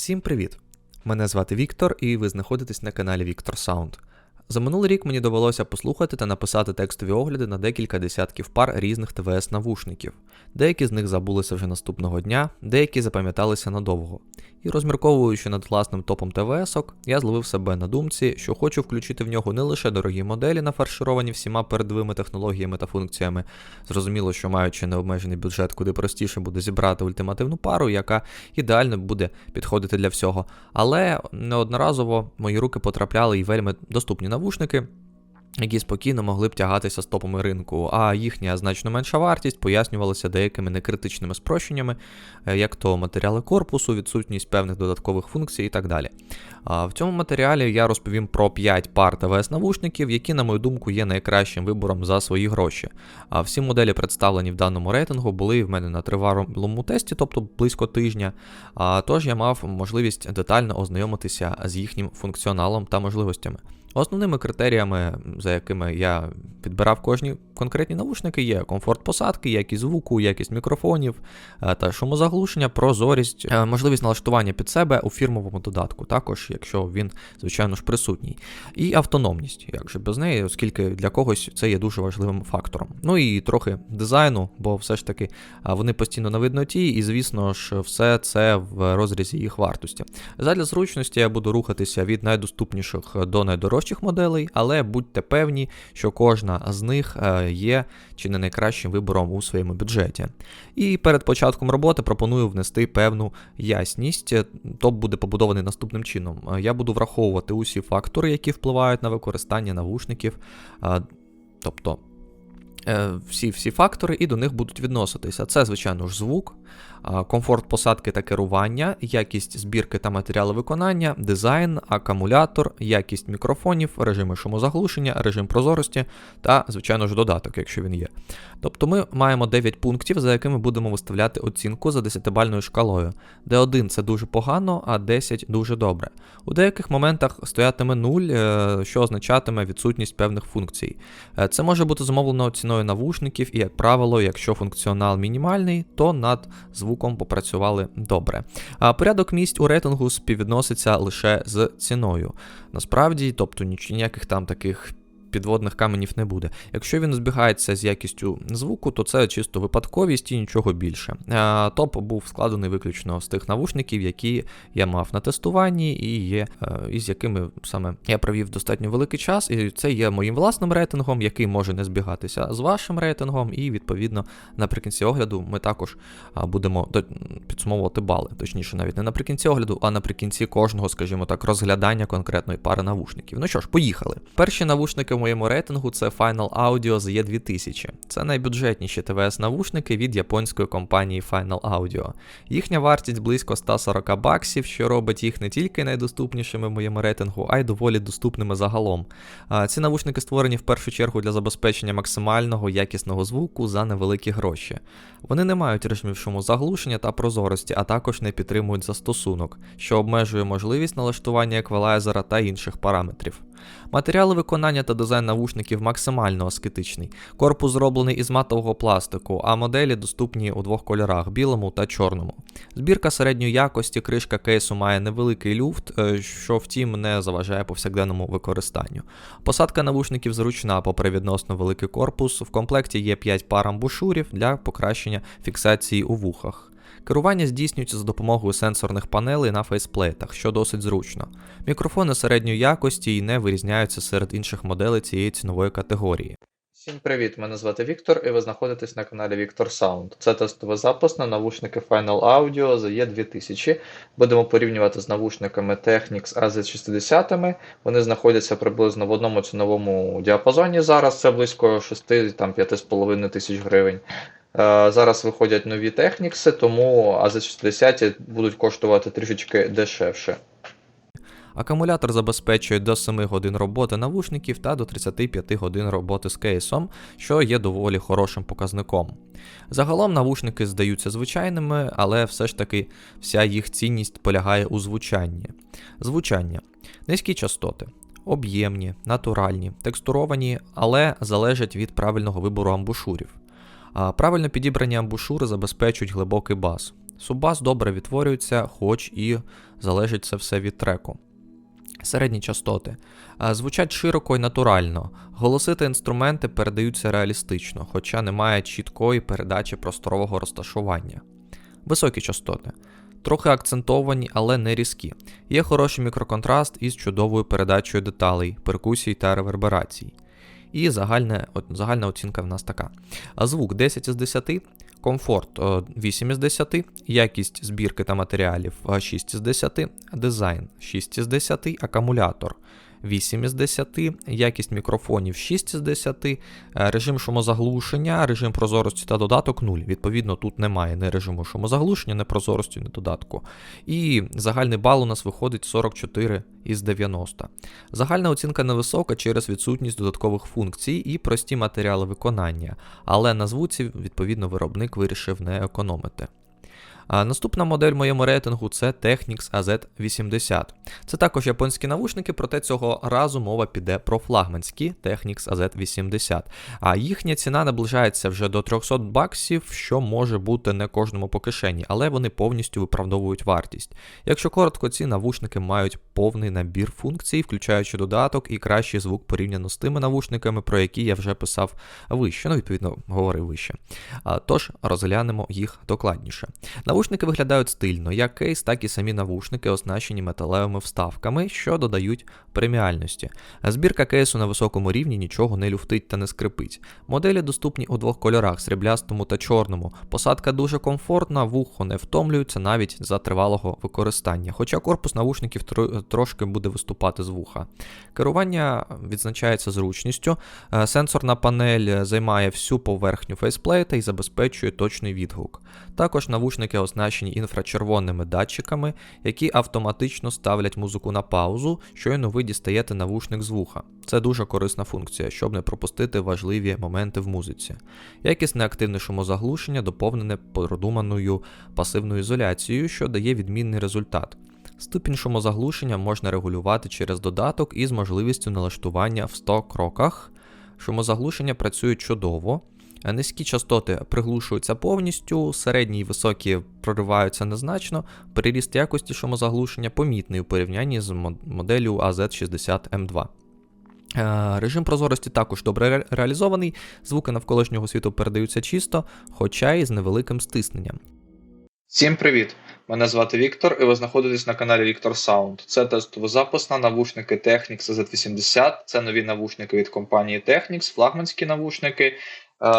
Всім привіт! Мене звати Віктор, і ви знаходитесь на каналі Віктор Саунд. За минулий рік мені довелося послухати та написати текстові огляди на декілька десятків пар різних ТВС-навушників. Деякі з них забулися вже наступного дня, деякі запам'яталися надовго. І розмірковуючи над власним топом ТВС-ок, я зловив себе на думці, що хочу включити в нього не лише дорогі моделі, нафаршировані всіма передовими технологіями та функціями. Зрозуміло, що маючи необмежений бюджет, куди простіше буде зібрати ультимативну пару, яка ідеально буде підходити для всього. Але неодноразово мої руки потрапляли і вельми доступні навушники. Які спокійно могли б тягатися з топами ринку, а їхня значно менша вартість пояснювалася деякими некритичними спрощеннями, е, як то матеріали корпусу, відсутність певних додаткових функцій і так далі. В цьому матеріалі я розповім про 5 пар ТВС-навушників, які, на мою думку, є найкращим вибором за свої гроші. А Всі моделі, представлені в даному рейтингу, були в мене на тривалому тесті, тобто близько тижня. А Тож я мав можливість детально ознайомитися з їхнім функціоналом та можливостями. Основними критеріями, за якими я підбирав кожні конкретні навушники, є комфорт посадки, якість звуку, якість мікрофонів е, та шумозаглушення, прозорість, е, можливість налаштування під себе у фірмовому додатку, також якщо він, звичайно ж, присутній. І автономність, як же без неї, оскільки для когось це є дуже важливим фактором. Ну і трохи дизайну, бо все ж таки вони постійно на видноті, і, звісно ж, все це в розрізі їх вартості. Задля зручності я буду рухатися від найдоступніших до найдорожчих дорожчих моделей, але будьте певні, що кожна з них е, є чи не найкращим вибором у своєму бюджеті. І перед початком роботи пропоную внести певну ясність. Топ буде побудований наступним чином. Е, я буду враховувати усі фактори, які впливають на використання навушників. Е, тобто всі всі фактори і до них будуть відноситися. Це, звичайно ж, звук, комфорт посадки та керування, якість збірки та матеріали виконання, дизайн, акумулятор, якість мікрофонів, режими шумозаглушення, режим прозорості та, звичайно ж, додаток, якщо він є. Тобто ми маємо 9 пунктів, за якими будемо виставляти оцінку за 10-бальною шкалою, де 1 це дуже погано, а 10 дуже добре. У деяких моментах стоятиме 0, е, що означатиме відсутність певних функцій. Е, це може бути зумовлено ціною навушників, і, як правило, якщо функціонал мінімальний, то над звуком попрацювали добре. А порядок місць у рейтингу співвідноситься лише з ціною. Насправді, тобто ніяких там таких підводних каменів не буде. Якщо він збігається з якістю звуку, то це чисто випадковість і нічого більше. Топ був складений виключно з тих навушників, які я мав на тестуванні, і є, е, і з якими саме я провів достатньо великий час, і це є моїм власним рейтингом, який може не збігатися з вашим рейтингом, і відповідно наприкінці огляду ми також будемо підсумовувати бали. Точніше, навіть не наприкінці огляду, а наприкінці кожного, скажімо так, розглядання конкретної пари навушників. Ну що ж, поїхали. Перші навушники моєму рейтингу це Final Audio z E2000. Це найбюджетніші ТВС-навушники від японської компанії Final Audio. Їхня вартість близько 140 баксів, що робить їх не тільки найдоступнішими в моєму рейтингу, а й доволі доступними загалом. Ці навушники створені в першу чергу для забезпечення максимального якісного звуку за невеликі гроші. Вони не мають режимів шумозаглушення та прозорості, а також не підтримують застосунок, що обмежує можливість налаштування еквалайзера та інших параметрів. Матеріали виконання та дизайн навушників максимально аскетичний. Корпус зроблений із матового пластику, а моделі доступні у двох кольорах білому та чорному. Збірка середньої якості, кришка кейсу має невеликий люфт, е, що втім не заважає повсякденному використанню. Посадка навушників зручна, попри відносно великий корпус. В комплекті є 5 пар амбушурів для покращення фіксації у вухах. Керування здійснюється за допомогою сенсорних панелей на фейсплейтах, що досить зручно. Мікрофони середньої якості і не вирізняються серед інших моделей цієї цінової категорії. Всім привіт! Мене звати Віктор, і ви знаходитесь на каналі Віктор Sound. Це тестовий запис на навушники Final Audio ZE 2000. Будемо порівнювати з навушниками Technics AZ60. Вони знаходяться приблизно в одному ціновому діапазоні. Зараз це близько 6-5,5 тисяч гривень. Е, зараз виходять нові технікси, тому АЗ-60 будуть коштувати трішечки дешевше. Акумулятор забезпечує до 7 годин роботи навушників та до 35 годин роботи з кейсом, що є доволі хорошим показником. Загалом навушники здаються звичайними, але все ж таки вся їх цінність полягає у звучанні. Звучання низькі частоти. Об'ємні, натуральні, текстуровані, але залежать від правильного вибору амбушурів. Правильно підібрані амбушури забезпечують глибокий бас. Суббас добре відтворюється, хоч і залежить це все від треку. Середні частоти. Звучать широко і натурально. Голоси та інструменти передаються реалістично, хоча немає чіткої передачі просторового розташування. Високі частоти. Трохи акцентовані, але не різкі. Є хороший мікроконтраст із чудовою передачею деталей, перкусій та реверберацій. І загальна загальна оцінка в нас така. Звук 10 із 10, комфорт е, 8 із 10, якість збірки та матеріалів е, 6 із 10, дизайн 6 із 10, акумулятор 8 із 10, якість мікрофонів 6 із 10, е, режим шумозаглушення, режим прозорості та додаток 0. Відповідно, тут немає ні режиму шумозаглушення, ні прозорості, ні додатку. І загальний бал у нас виходить 44 із 90. Загальна оцінка невисока через відсутність додаткових функцій і прості матеріали виконання, але на звуці, відповідно, виробник вирішив не економити. Наступна модель в моєму рейтингу це Technics AZ80. Це також японські навушники, проте цього разу мова піде про флагманські Technics AZ80. А їхня ціна наближається вже до 300 баксів, що може бути не кожному по кишені, але вони повністю виправдовують вартість. Якщо коротко, ці навушники мають повний набір функцій, включаючи додаток і кращий звук порівняно з тими навушниками, про які я вже писав вище, ну, відповідно, говорив вище. Тож розглянемо їх докладніше. Навушники виглядають стильно, як кейс, так і самі навушники, оснащені металевими вставками, що додають преміальності. Збірка кейсу на високому рівні нічого не люфтить та не скрипить. Моделі доступні у двох кольорах сріблястому та чорному. Посадка дуже комфортна, вухо не втомлюється навіть за тривалого використання, хоча корпус навушників трошки буде виступати з вуха. Керування відзначається зручністю. Е, Сенсорна панель займає всю поверхню фейсплейта і забезпечує точний відгук. Також навушники оснащені інфрачервоними датчиками, які автоматично ставлять музику на паузу, щойно ви дістаєте навушник з вуха. Це дуже корисна функція, щоб не пропустити важливі моменти в музиці. Якісне активне шумозаглушення доповнене продуманою пасивною ізоляцією, що дає відмінний результат. Ступінь шумозаглушення можна регулювати через додаток із можливістю налаштування в 100 кроках. Шумозаглушення працює чудово. Низькі частоти приглушуються повністю, середні і високі прориваються незначно. Приріст якості шумозаглушення помітний у порівнянні з мод- моделлю AZ60M2. Е, Режим прозорості також добре реалізований, звуки навколишнього світу передаються чисто, хоча й з невеликим стисненням. Всім привіт! Мене звати Віктор, і ви знаходитесь на каналі Віктор Sound. Це тестовий запис на навушники Technics Z80. Це нові навушники від компанії Technics, флагманські навушники. Е,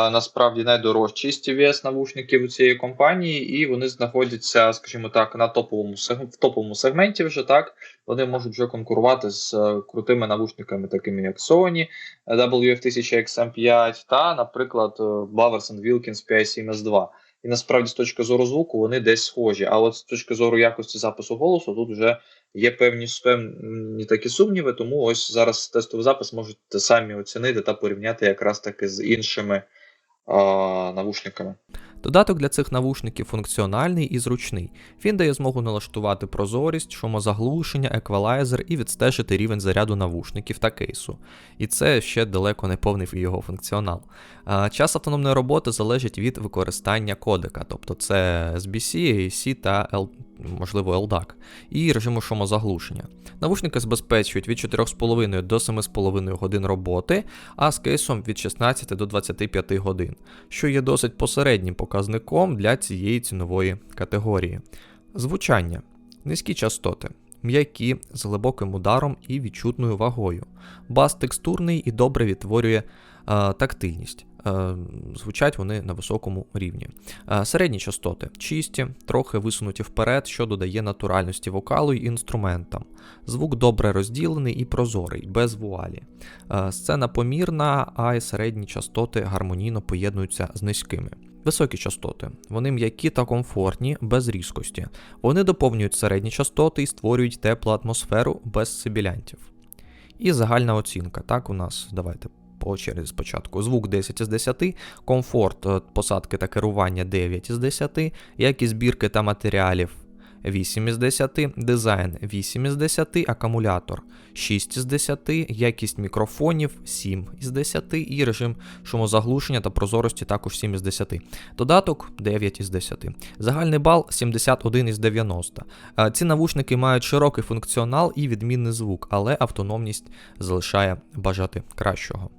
насправді найдорожчі TVS навушників у цієї компанії, і вони знаходяться, скажімо так, на топовому в топовому сегменті вже так. Вони можуть вже конкурувати з е, крутими навушниками, такими як Sony, е, WF1000XM5 та, наприклад, е, Bowers Wilkins PI7S2. І насправді з точки зору звуку вони десь схожі. А от з точки зору якості запису голосу тут вже є певні певні такі сумніви, тому ось зараз тестовий запис можете самі оцінити та порівняти якраз таки з іншими навушниками. Додаток для цих навушників функціональний і зручний. Він дає змогу налаштувати прозорість, шумозаглушення, еквалайзер і відстежити рівень заряду навушників та кейсу. І це ще далеко не повний його функціонал. Час автономної роботи залежить від використання кодека, тобто це SBC, AAC та L, можливо LDAC, і режиму шумозаглушення. Навушники забезпечують від 4,5 до 7,5 годин роботи, а з кейсом від 16 до 25 годин, що є досить посереднім показником для цієї цінової категорії. Звучання. Низькі частоти, м'які, з глибоким ударом і відчутною вагою. Бас текстурний і добре відтворює е, тактильність. Е, звучать вони на високому рівні. Е, середні частоти чисті, трохи висунуті вперед, що додає натуральності вокалу й інструментам. Звук добре розділений і прозорий, без вуалі. Е, Сцена помірна, а й середні частоти гармонійно поєднуються з низькими. Високі частоти. Вони м'які та комфортні, без різкості. Вони доповнюють середні частоти і створюють теплу атмосферу без сибілянтів. І загальна оцінка. Так, у нас давайте по черзі спочатку. Звук 10 із 10, комфорт е, посадки та керування 9 із 10, якість збірки та матеріалів 8 із 10, дизайн 8 із 10, акумулятор 6 із 10, якість мікрофонів 7 із 10 і режим шумозаглушення та прозорості також 7 із 10. Додаток 9 із 10. Загальний бал 71 із 90. Е, Ці навушники мають широкий функціонал і відмінний звук, але автономність залишає бажати кращого.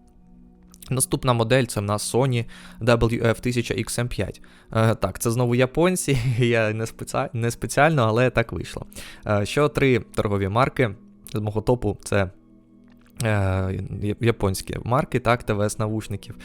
Наступна модель це в нас Sony WF-1000XM5. Е, так, це знову японці, я не, спеці... не спеціально, але так вийшло. Е, що три торгові марки з мого топу це. е, Японські марки, так, ТВС навушників.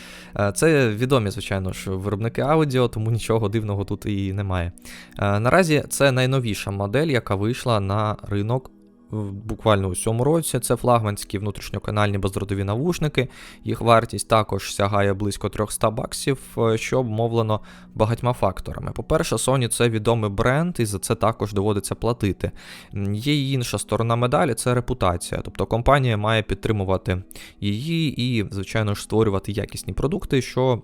Це відомі, звичайно ж, виробники аудіо, тому нічого дивного тут і немає. Наразі це найновіша модель, яка вийшла на ринок буквально у цьому році. Це флагманські внутрішньоканальні бездротові навушники. Їх вартість також сягає близько 300 баксів, е, що обмовлено багатьма факторами. По-перше, Sony це відомий бренд, і за це також доводиться платити. Є і інша сторона медалі це репутація. Тобто компанія має підтримувати її і, звичайно ж, створювати якісні продукти, що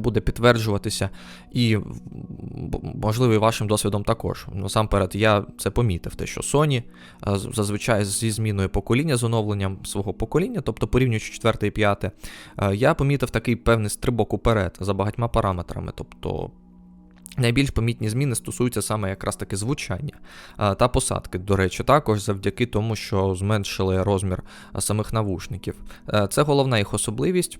буде підтверджуватися, і можливо, і вашим досвідом також. Насамперед, я це помітив, те, що Sony зазвичай зі зміною покоління, з оновленням свого покоління, тобто порівнюючи 4 і 5, е, я помітив такий певний стрибок уперед за багатьма параметрами. Тобто Найбільш помітні зміни стосуються саме якраз таки звучання та посадки. До речі, також завдяки тому, що зменшили розмір самих навушників. Е, Це головна їх особливість.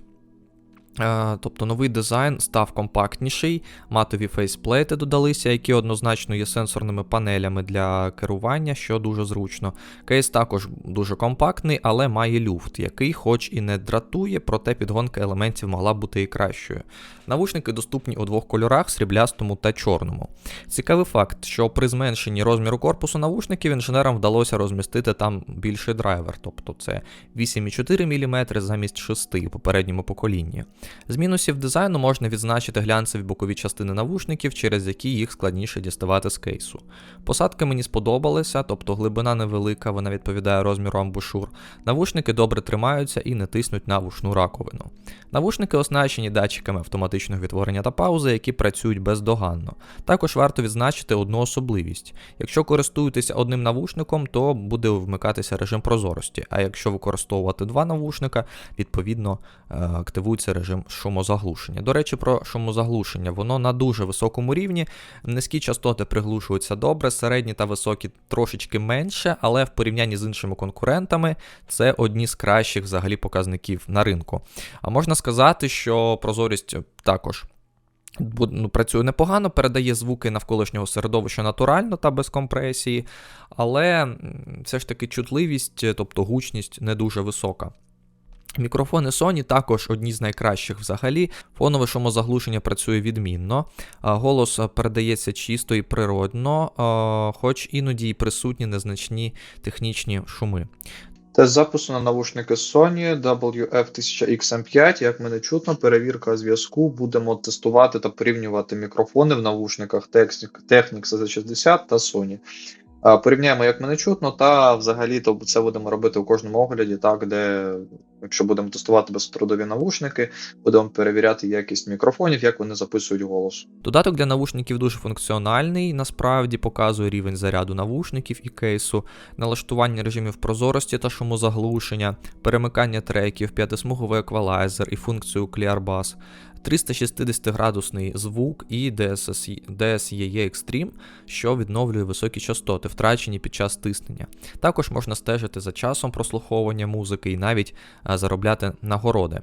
Е, Тобто новий дизайн став компактніший, матові фейсплейти додалися, які однозначно є сенсорними панелями для керування, що дуже зручно. Кейс також дуже компактний, але має люфт, який, хоч і не дратує, проте підгонка елементів могла бути і кращою. Навушники доступні у двох кольорах сріблястому та чорному. Цікавий факт, що при зменшенні розміру корпусу навушників інженерам вдалося розмістити там більший драйвер, тобто це 8,4 мм замість 6 у попередньому поколінні. З мінусів дизайну можна відзначити глянцеві бокові частини навушників, через які їх складніше діставати з кейсу. Посадки мені сподобалися, тобто глибина невелика, вона відповідає розміру амбушур. Навушники добре тримаються і не тиснуть на вушну раковину. Навушники оснащені датчиками автоматичного відтворення та паузи, які працюють бездоганно. Також варто відзначити одну особливість: якщо користуєтеся одним навушником, то буде вмикатися режим прозорості, а якщо використовувати два навушника, відповідно е, активується режим шумозаглушення. До речі, про шумозаглушення воно на дуже високому рівні. Низькі частоти приглушуються добре, середні та високі трошечки менше, але в порівнянні з іншими конкурентами це одні з кращих взагалі показників на ринку. А можна сказати, що прозорість також. Ну, працює непогано, передає звуки навколишнього середовища натурально та без компресії, але все ж таки чутливість, тобто гучність не дуже висока. Мікрофони Sony також одні з найкращих взагалі. Фонове шумозаглушення працює відмінно. Голос передається чисто і природно, хоч іноді й присутні незначні технічні шуми. Тест запису на навушники Sony WF-1000XM5, як мене чутно, перевірка зв'язку. Будемо тестувати та порівнювати мікрофони в навушниках Technics Technics Z60 та Sony. Порівняємо, як мене чутно, та взагалі то це будемо робити у кожному огляді, так, де, якщо будемо тестувати безпроводові навушники, будемо перевіряти якість мікрофонів, як вони записують голос. Додаток для навушників дуже функціональний, насправді показує рівень заряду навушників і кейсу, налаштування режимів прозорості та шумозаглушення, перемикання треків, п'ятисмуговий еквалайзер і функцію Clear 360-градусний звук і DSEE Extreme, що відновлює високі частоти, втрачені під час тиснення. Також можна стежити за часом прослуховування музики і навіть заробляти нагороди.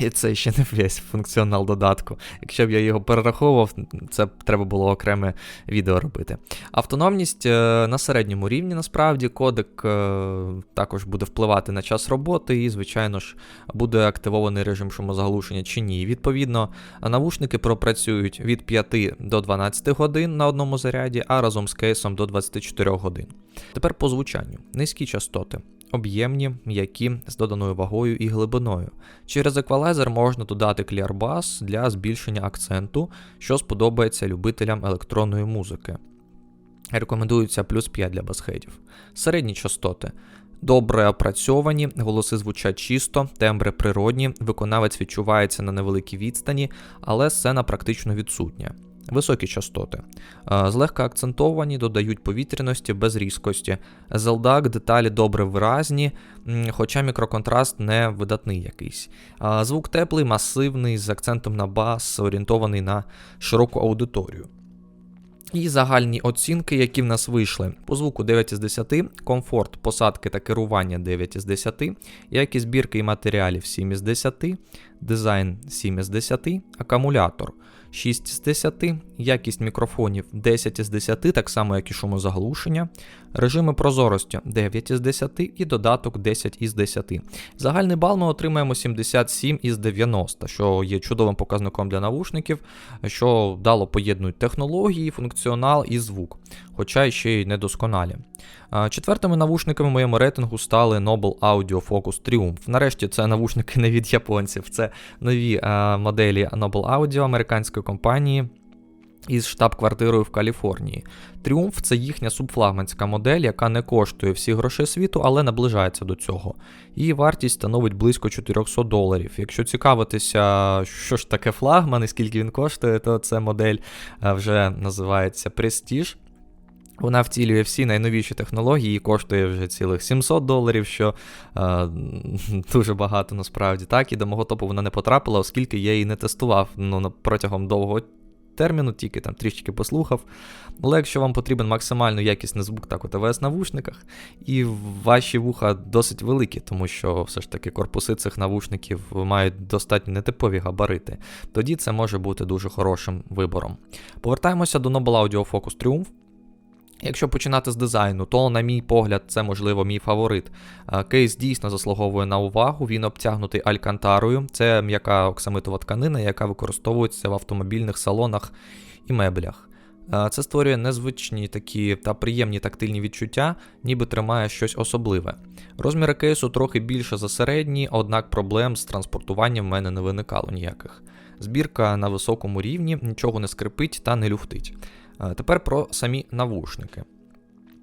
І це ще не весь функціонал додатку. Якщо б я його перераховував, це б треба було окреме відео робити. Автономність е, на середньому рівні, насправді, кодек е, також буде впливати на час роботи, і, звичайно ж, буде активований режим шумозаглушення чи ні. Відповідно, навушники пропрацюють від 5 до 12 годин на одному заряді, а разом з кейсом до 24 годин. Тепер по звучанню. Низькі частоти. Об'ємні, м'які, з доданою вагою і глибиною. Через еквалайзер можна додати Clear для збільшення акценту, що сподобається любителям електронної музики. Рекомендується плюс 5 для басхедів. Середні частоти. Добре опрацьовані, голоси звучать чисто, тембри природні, виконавець відчувається на невеликій відстані, але сцена практично відсутня. Високі частоти. Е, Злегка акцентовані, додають повітряності без різкості. ZLDAC деталі добре виразні, хоча мікроконтраст не видатний якийсь. Звук теплий, масивний, з акцентом на бас, орієнтований на широку аудиторію. І загальні оцінки, які в нас вийшли. По звуку 9 із 10, комфорт посадки та керування 9 із 10, якість збірки і матеріалів 7 із 10, дизайн 7 із 10, акумулятор 6 з 10, якість мікрофонів 10 із 10, так само як і шумозаглушення, режими прозорості 9 із 10 і додаток 10 із 10. Загальний бал ми отримаємо 77 із 90, що є чудовим показником для навушників, що вдало поєднують технології, функціонал і звук, хоча ще й недосконалі. Четвертими навушниками в моєму рейтингу стали Noble Audio Focus Triumph. Нарешті це навушники не від японців, це нові моделі Noble Audio американської компанії. Із штаб-квартирою в Каліфорнії. Тріумф це їхня субфлагманська модель, яка не коштує всі гроші світу, але наближається до цього. Її вартість становить близько 400 доларів. Якщо цікавитися, що ж таке флагман і скільки він коштує, то ця модель вже називається Prestige. Вона втілює всі найновіші технології і коштує вже цілих 700 доларів, що е, дуже багато насправді. Так, і до мого топу вона не потрапила, оскільки я її не тестував ну, протягом довгого терміну, тільки там трішки послухав. Але якщо вам потрібен максимально якісний звук, так от АВС навушниках, і ваші вуха досить великі, тому що все ж таки корпуси цих навушників мають достатньо нетипові габарити, тоді це може бути дуже хорошим вибором. Повертаємося до Noble Audio Focus Triumph. Якщо починати з дизайну, то, на мій погляд, це можливо мій фаворит. Е, Кейс дійсно заслуговує на увагу. Він обтягнутий алькантарою. Це м'яка оксамитова тканина, яка використовується в автомобільних салонах і меблях. Е, Це створює незвичні такі та приємні тактильні відчуття, ніби тримає щось особливе. Розміри кейсу трохи більше за середні, однак проблем з транспортуванням в мене не виникало ніяких. Збірка на високому рівні, нічого не скрипить та не люфтить. Тепер про самі навушники.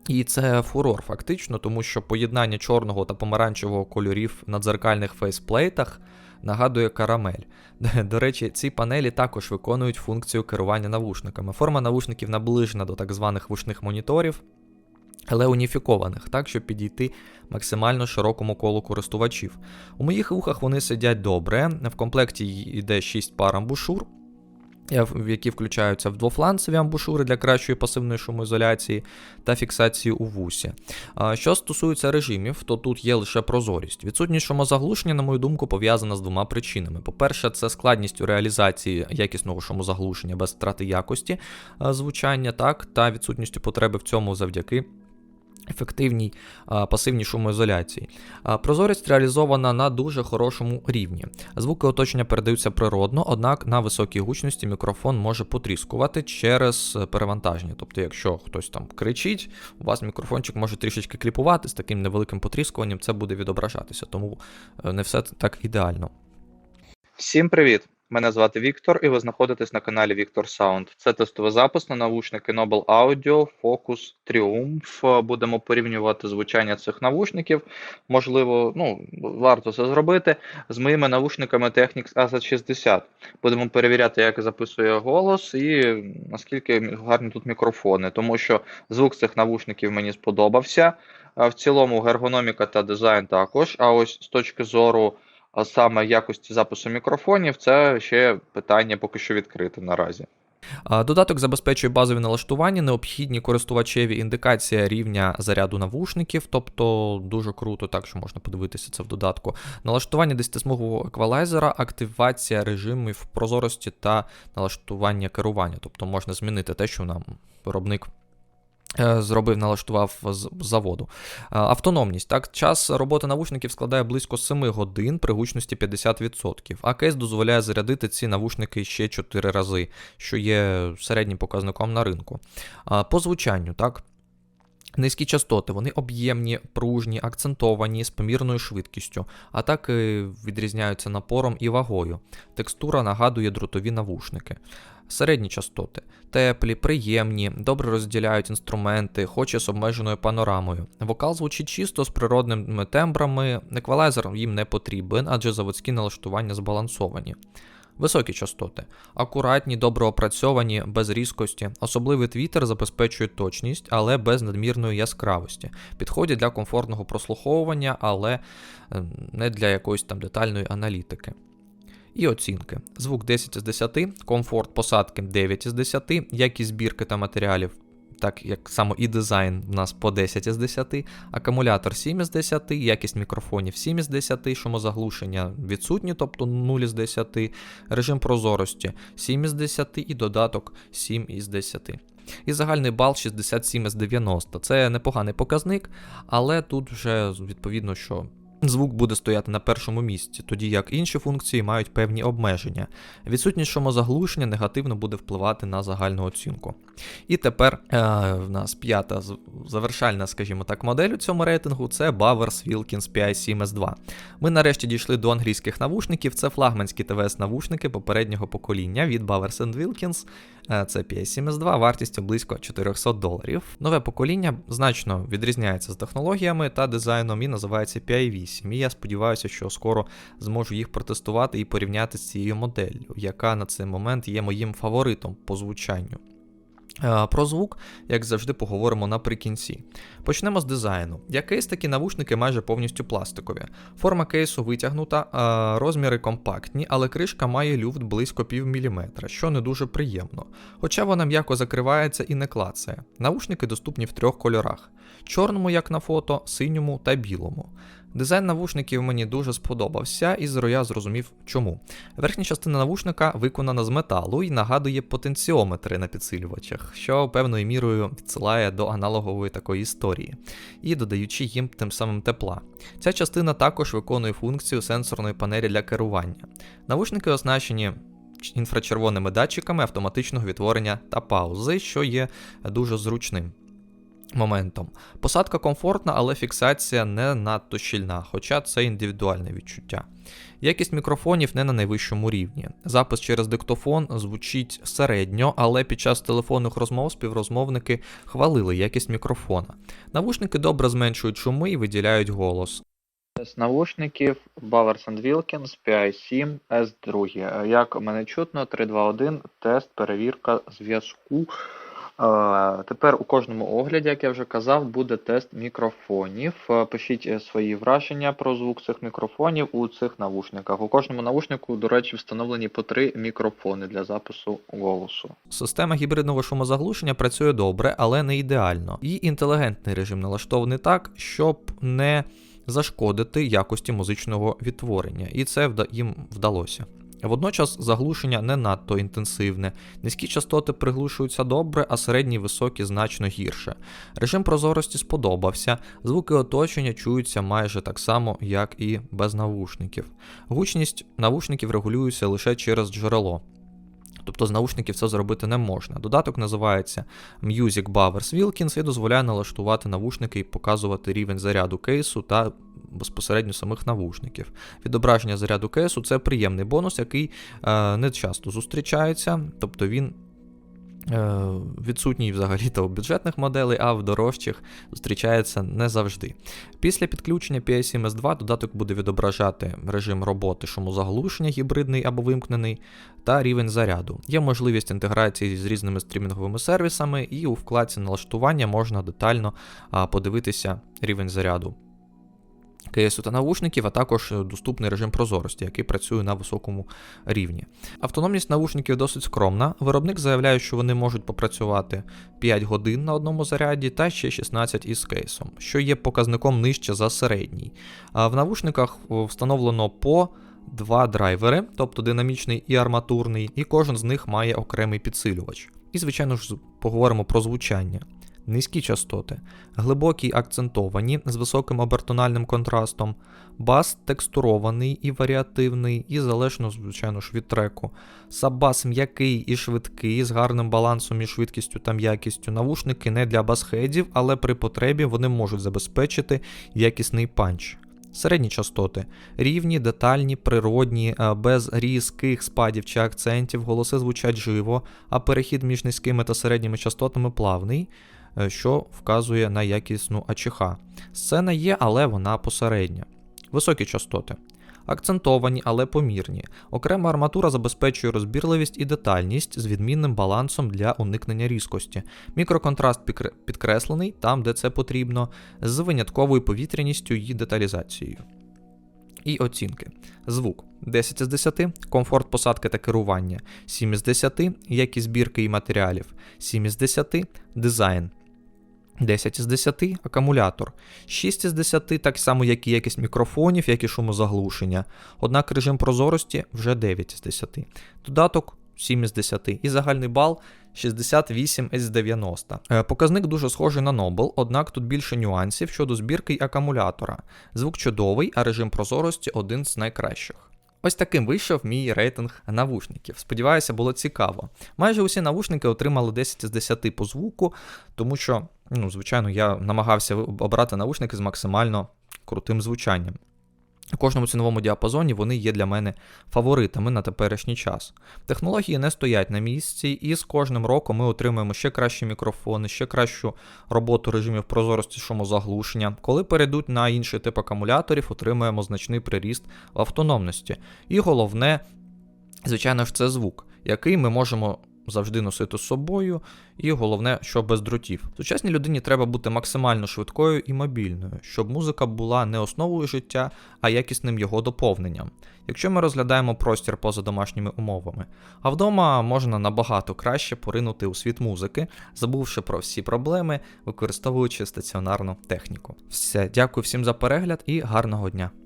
І це фурор, фактично, тому що поєднання чорного та помаранчевого кольорів на дзеркальних фейсплейтах нагадує карамель. До речі, ці панелі також виконують функцію керування навушниками. Форма навушників наближена до так званих вушних моніторів, але уніфікованих, так, щоб підійти максимально широкому колу користувачів. У моїх вухах вони сидять добре. В комплекті йде 6 пар амбушур, які включаються в двофланцеві амбушури для кращої пасивної шумоізоляції та фіксації у вусі. Що стосується режимів, то тут є лише прозорість. Відсутність шумозаглушення, на мою думку, пов'язана з двома причинами. По-перше, це складність у реалізації якісного шумозаглушення без втрати якості звучання, так, та відсутністю потреби в цьому завдяки. Ефективній а, пасивній шумоізоляції. Прозорість реалізована на дуже хорошому рівні. Звуки оточення передаються природно, однак на високій гучності мікрофон може потріскувати через перевантаження. Тобто, якщо хтось там кричить, у вас мікрофончик може трішечки кліпувати з таким невеликим потріскуванням, це буде відображатися, тому е, не все так ідеально. Всім привіт! Мене звати Віктор, і ви знаходитесь на каналі Віктор Sound. Це тестовий запис на навушники Noble Audio Focus Triumph. Будемо порівнювати звучання цих навушників. Можливо, ну, варто це зробити з моїми навушниками Technics AZ60. Будемо перевіряти, як записує голос і наскільки гарні тут мікрофони, тому що звук цих навушників мені сподобався. В цілому ергономіка та дизайн також. А ось з точки зору а саме якості запису мікрофонів, це ще питання поки що відкрите наразі. Додаток забезпечує базові налаштування, необхідні користувачеві індикація рівня заряду навушників, тобто дуже круто, так що можна подивитися це в додатку. Налаштування 10-смугового еквалайзера, активація режимів прозорості та налаштування керування, тобто можна змінити те, що нам виробник. Е, Зробив, налаштував з заводу. Автономність. Так, час роботи навушників складає близько 7 годин при гучності 50%, а кейс дозволяє зарядити ці навушники ще 4 рази, що є середнім показником на ринку. По звучанню, так. Низькі частоти, вони об'ємні, пружні, акцентовані з помірною швидкістю, а так відрізняються напором і вагою. Текстура нагадує дротові навушники. Середні частоти теплі, приємні, добре розділяють інструменти, хоч і з обмеженою панорамою. Вокал звучить чисто з природними тембрами, еквалайзер їм не потрібен, адже заводські налаштування збалансовані. Високі частоти, акуратні, добре опрацьовані, без різкості. Особливий твітер забезпечує точність, але без надмірної яскравості. Підходять для комфортного прослуховування, але е, не для якоїсь там детальної аналітики. І оцінки. Звук 10 із 10, комфорт посадки 9 із 10, якість збірки та матеріалів, так як само і дизайн в нас по 10 із 10, акумулятор 7 із 10, якість мікрофонів 7 із 10, шумозаглушення відсутні, тобто 0 із 10, режим прозорості 7 із 10 і додаток 7 із 10. І загальний бал 67 із 90. Це непоганий показник, але тут вже відповідно, що звук буде стояти на першому місці, тоді як інші функції мають певні обмеження. Відсутність шумозаглушення негативно буде впливати на загальну оцінку. І тепер е, в нас п'ята завершальна, скажімо так, модель у цьому рейтингу це Bowers Wilkins PI7S2. Ми нарешті дійшли до англійських навушників. Це флагманські ТВС-навушники попереднього покоління від Bowers Wilkins. Е, Це ps 7S2 вартістю близько 400 доларів. Нове покоління значно відрізняється з технологіями та дизайном і називається PI8. І я сподіваюся, що скоро зможу їх протестувати і порівняти з цією моделлю, яка на цей момент є моїм фаворитом по звучанню. Е, Про звук, як завжди, поговоримо наприкінці. Почнемо з дизайну. Як кейс, такі навушники майже повністю пластикові. Форма кейсу витягнута, е, розміри компактні, але кришка має люфт близько пів міліметра, що не дуже приємно. Хоча вона м'яко закривається і не клацає. Навушники доступні в трьох кольорах: чорному, як на фото, синьому та білому. Дизайн навушників мені дуже сподобався, і я зрозумів чому. Верхня частина навушника виконана з металу і нагадує потенціометри на підсилювачах, що певною мірою відсилає до аналогової такої історії, і додаючи їм тим самим тепла. Ця частина також виконує функцію сенсорної панелі для керування. Навушники оснащені інфрачервоними датчиками автоматичного відтворення та паузи, що є дуже зручним. Моментом. Посадка комфортна, але фіксація не надто щільна, хоча це індивідуальне відчуття. Якість мікрофонів не на найвищому рівні. Запис через диктофон звучить середньо, але під час телефонних розмов співрозмовники хвалили якість мікрофона. Навушники добре зменшують шуми і виділяють голос. З навушників Bowers Wilkins PI7 S2. Як мене чутно, 321 тест, перевірка зв'язку. Е, Тепер у кожному огляді, як я вже казав, буде тест мікрофонів. Е, Пишіть е, свої враження про звук цих мікрофонів у цих навушниках. У кожному навушнику, до речі, встановлені по три мікрофони для запису голосу. Система гібридного шумозаглушення працює добре, але не ідеально. І інтелігентний режим налаштований так, щоб не зашкодити якості музичного відтворення, і це їм вдалося. Водночас заглушення не надто інтенсивне, низькі частоти приглушуються добре, а середні високі значно гірше. Режим прозорості сподобався, звуки оточення чуються майже так само, як і без навушників. Гучність навушників регулюється лише через джерело. Тобто з наушників це зробити не можна. Додаток називається Music Bowers Wilkins і дозволяє налаштувати навушники і показувати рівень заряду кейсу та безпосередньо самих навушників. Відображення заряду кейсу це приємний бонус, який е, не часто зустрічається, тобто він. е, Відсутній взагалі то у бюджетних моделей, а в дорожчих зустрічається не завжди. Після підключення PI7S2 додаток буде відображати режим роботи шумозаглушення гібридний або вимкнений, та рівень заряду. Є можливість інтеграції з різними стрімінговими сервісами, і у вкладці налаштування можна детально подивитися рівень заряду кейсу та навушників, а також е, доступний режим прозорості, який працює на високому рівні. Автономність навушників досить скромна. Виробник заявляє, що вони можуть попрацювати 5 годин на одному заряді та ще 16 із кейсом, що є показником нижче за середній. А в навушниках встановлено по два драйвери, тобто динамічний і арматурний, і кожен з них має окремий підсилювач. І, звичайно ж, поговоримо про звучання. Низькі частоти, глибокі акцентовані з високим обертональним контрастом, бас текстурований і варіативний, і залежно, звичайно ж, від треку. Саббас м'який і швидкий, з гарним балансом між швидкістю та м'якістю. Навушники не для басхедів, але при потребі вони можуть забезпечити якісний панч. Середні частоти рівні, детальні, природні, е, без різких спадів чи акцентів, голоси звучать живо, а перехід між низькими та середніми частотами плавний, що вказує на якісну АЧХ. Сцена є, але вона посередня. Високі частоти. акцентовані, але помірні. Окрема арматура забезпечує розбірливість і детальність з відмінним балансом для уникнення різкості. Мікроконтраст підкреслений там, де це потрібно, з винятковою повітряністю і деталізацією. І оцінки. Звук 10 з 10, комфорт посадки та керування 7 з 10, якість збірки і матеріалів 7 із 10, дизайн 10 із 10, акумулятор 6 із 10, так само як і якість мікрофонів, як і шумозаглушення. Однак режим прозорості вже 9 із 10. Додаток 7 із 10 і загальний бал 68 із 90. Е, Показник дуже схожий на Noble, однак тут більше нюансів щодо збірки й акумулятора. Звук чудовий, а режим прозорості один з найкращих. Ось таким вийшов мій рейтинг навушників. Сподіваюся, було цікаво. Майже усі навушники отримали 10 з 10 по звуку, тому що, ну, звичайно, я намагався обрати навушники з максимально крутим звучанням. У кожному ціновому діапазоні вони є для мене фаворитами на теперішній час. Технології не стоять на місці, і з кожним роком ми отримуємо ще кращі мікрофони, ще кращу роботу режимів прозорості шумозаглушення. Коли перейдуть на інший тип акумуляторів, отримуємо значний приріст в автономності. І головне, звичайно ж, це звук, який ми можемо завжди носити з собою, і головне, що без дротів. Сучасній людині треба бути максимально швидкою і мобільною, щоб музика була не основою життя, а якісним його доповненням. Якщо ми розглядаємо простір поза домашніми умовами, а вдома можна набагато краще поринути у світ музики, забувши про всі проблеми, використовуючи стаціонарну техніку. Все, дякую всім за перегляд і гарного дня!